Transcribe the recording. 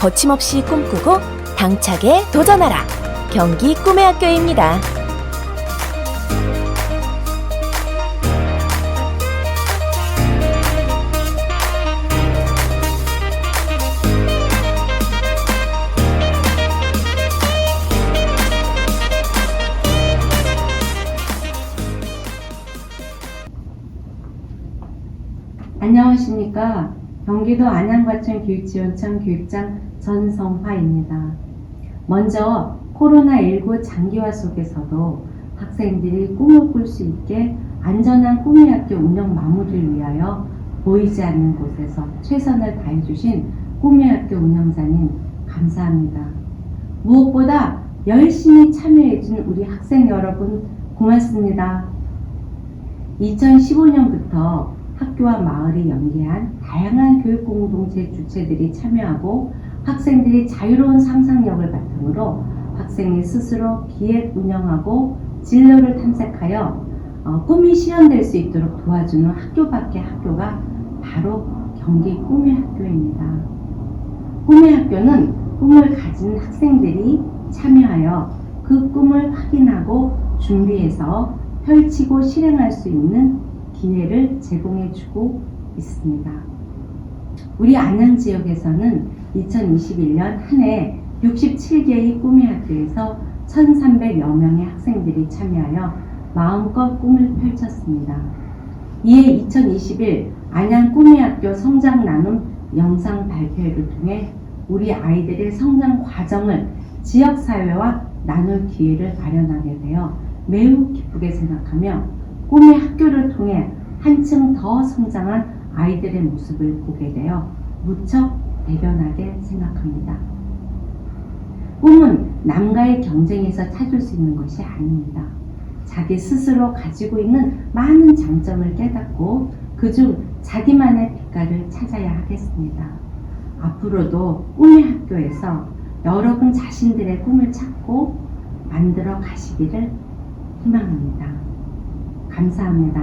거침없이 꿈꾸고 당차게 도전하라. 경기 꿈의 학교입니다. 안녕하십니까. 경기도 안양과천 교육지원청 교육장 전성화입니다. 먼저 코로나19 장기화 속에서도 학생들이 꿈을 꿀 수 있게 안전한 꿈의 학교 운영 마무리를 위하여 보이지 않는 곳에서 최선을 다해주신 꿈의 학교 운영자님 감사합니다. 무엇보다 열심히 참여해준 우리 학생 여러분 고맙습니다. 2015년부터 학교와 마을이 연계한 다양한 교육 공동체 주체들이 참여하고 학생들이 자유로운 상상력을 바탕으로 학생이 스스로 기획 운영하고 진로를 탐색하여 어, 꿈이 실현될 수 있도록 도와주는 학교 밖의 학교가 바로 경기 꿈의 학교입니다. 꿈의 학교는 꿈을 가진 학생들이 참여하여 그 꿈을 확인하고 준비해서 펼치고 실행할 수 있는 기회를 제공해주고 있습니다. 우리 안양 지역에서는 2021년 한 해 67개의 꿈의 학교에서 1,300여 명의 학생들이 참여하여 마음껏 꿈을 펼쳤습니다. 이에 2021 안양 꿈의 학교 성장 나눔 영상 발표회를 통해 우리 아이들의 성장 과정을 지역사회와 나눌 기회를 마련하게 되어 매우 기쁘게 생각하며 꿈의 학교를 통해 한층 더 성장한 아이들의 모습을 보게 되어 무척 대견하게 생각합니다. 꿈은 남과의 경쟁에서 찾을 수 있는 것이 아닙니다. 자기 스스로 가지고 있는 많은 장점을 깨닫고 그중 자기만의 빛깔을 찾아야 하겠습니다. 앞으로도 꿈의 학교에서 여러분 자신들의 꿈을 찾고 만들어 가시기를 희망합니다. 감사합니다.